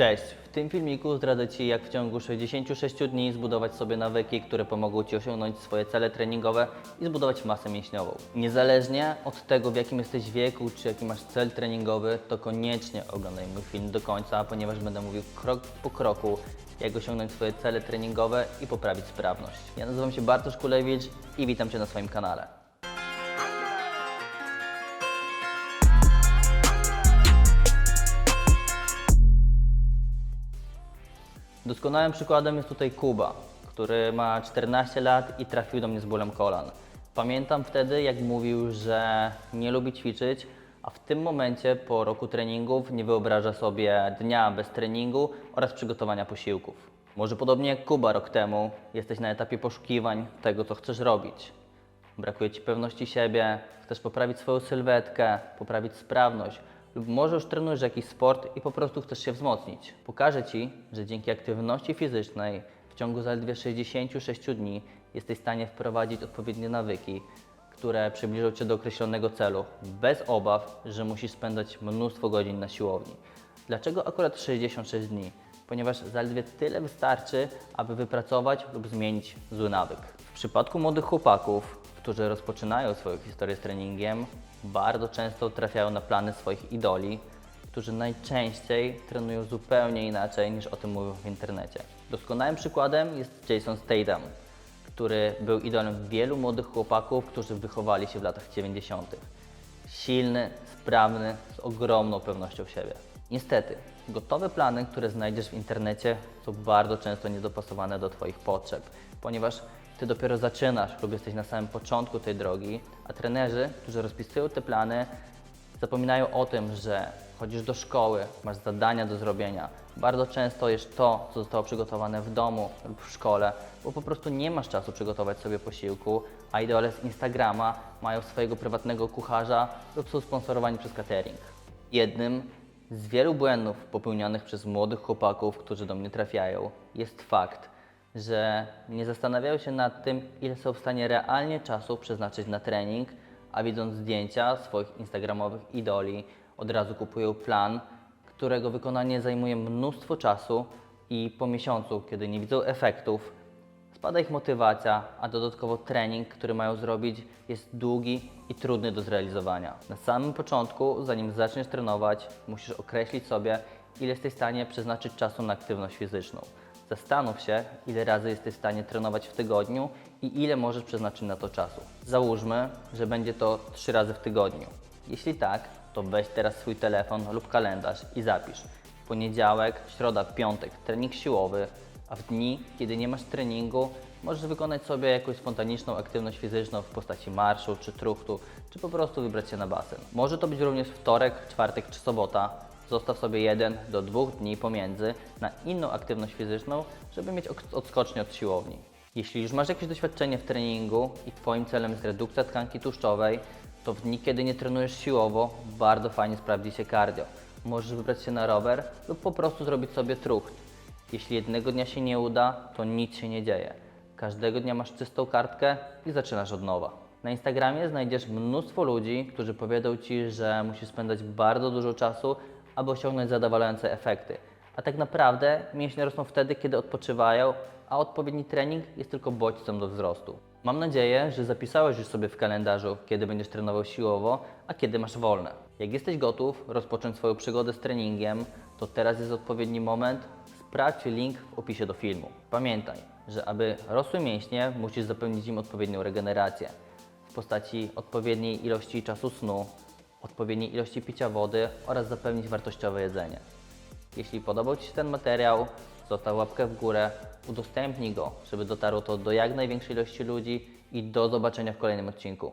Cześć! W tym filmiku zdradzę Ci, jak w ciągu 66 dni zbudować sobie nawyki, które pomogą Ci osiągnąć swoje cele treningowe i zbudować masę mięśniową. Niezależnie od tego, w jakim jesteś wieku, czy jaki masz cel treningowy, to koniecznie oglądaj mój film do końca, ponieważ będę mówił krok po kroku, jak osiągnąć swoje cele treningowe i poprawić sprawność. Ja nazywam się Bartosz Kulewicz i witam Cię na swoim kanale. Doskonałym przykładem jest tutaj Kuba, który ma 14 lat i trafił do mnie z bólem kolan. Pamiętam wtedy, jak mówił, że nie lubi ćwiczyć, a w tym momencie po roku treningów nie wyobraża sobie dnia bez treningu oraz przygotowania posiłków. Może podobnie jak Kuba rok temu, jesteś na etapie poszukiwań tego, co chcesz robić. Brakuje Ci pewności siebie, chcesz poprawić swoją sylwetkę, poprawić sprawność, lub może już trenujesz jakiś sport i po prostu chcesz się wzmocnić. Pokażę Ci, że dzięki aktywności fizycznej w ciągu zaledwie 66 dni jesteś w stanie wprowadzić odpowiednie nawyki, które przybliżą Cię do określonego celu, bez obaw, że musisz spędzać mnóstwo godzin na siłowni. Dlaczego akurat 66 dni? Ponieważ zaledwie tyle wystarczy, aby wypracować lub zmienić zły nawyk. W przypadku młodych chłopaków, którzy rozpoczynają swoją historię z treningiem, bardzo często trafiają na plany swoich idoli, którzy najczęściej trenują zupełnie inaczej niż o tym mówią w internecie. Doskonałym przykładem jest Jason Statham, który był idolem wielu młodych chłopaków, którzy wychowali się w latach 90. Silny, sprawny, z ogromną pewnością siebie. Niestety, gotowe plany, które znajdziesz w internecie, są bardzo często niedopasowane do Twoich potrzeb, ponieważ Ty dopiero zaczynasz lub jesteś na samym początku tej drogi, a trenerzy, którzy rozpisują te plany, zapominają o tym, że chodzisz do szkoły, masz zadania do zrobienia. Bardzo często jest to, co zostało przygotowane w domu lub w szkole, bo po prostu nie masz czasu przygotować sobie posiłku, a idole z Instagrama mają swojego prywatnego kucharza lub są sponsorowani przez catering. Jednym z wielu błędów popełnianych przez młodych chłopaków, którzy do mnie trafiają, jest fakt, że nie zastanawiają się nad tym, ile są w stanie realnie czasu przeznaczyć na trening, a widząc zdjęcia swoich instagramowych idoli, od razu kupują plan, którego wykonanie zajmuje mnóstwo czasu i po miesiącu, kiedy nie widzą efektów, spada ich motywacja, a dodatkowo trening, który mają zrobić, jest długi i trudny do zrealizowania. Na samym początku, zanim zaczniesz trenować, musisz określić sobie, ile jesteś w stanie przeznaczyć czasu na aktywność fizyczną. Zastanów się, ile razy jesteś w stanie trenować w tygodniu i ile możesz przeznaczyć na to czasu. Załóżmy, że będzie to 3 razy w tygodniu. Jeśli tak, to weź teraz swój telefon lub kalendarz i zapisz. Poniedziałek, środa, piątek trening siłowy, a w dni, kiedy nie masz treningu, możesz wykonać sobie jakąś spontaniczną aktywność fizyczną w postaci marszu czy truchtu, czy po prostu wybrać się na basen. Może to być również wtorek, czwartek czy sobota. Zostaw sobie jeden do dwóch dni pomiędzy na inną aktywność fizyczną, żeby mieć odskocznie od siłowni. Jeśli już masz jakieś doświadczenie w treningu i Twoim celem jest redukcja tkanki tłuszczowej, to w dni, kiedy nie trenujesz siłowo, bardzo fajnie sprawdzi się cardio. Możesz wybrać się na rower lub po prostu zrobić sobie trucht. Jeśli jednego dnia się nie uda, to nic się nie dzieje. Każdego dnia masz czystą kartkę i zaczynasz od nowa. Na Instagramie znajdziesz mnóstwo ludzi, którzy powiedzą Ci, że musisz spędzać bardzo dużo czasu, aby osiągnąć zadowalające efekty. A tak naprawdę mięśnie rosną wtedy, kiedy odpoczywają, a odpowiedni trening jest tylko bodźcem do wzrostu. Mam nadzieję, że zapisałeś już sobie w kalendarzu, kiedy będziesz trenował siłowo, a kiedy masz wolne. Jak jesteś gotów rozpocząć swoją przygodę z treningiem, to teraz jest odpowiedni moment. Sprawdź link w opisie do filmu. Pamiętaj, że aby rosły mięśnie, musisz zapewnić im odpowiednią regenerację w postaci odpowiedniej ilości czasu snu, odpowiedniej ilości picia wody oraz zapewnić wartościowe jedzenie. Jeśli podobał Ci się ten materiał, zostaw łapkę w górę, udostępnij go, żeby dotarło to do jak największej ilości ludzi i do zobaczenia w kolejnym odcinku.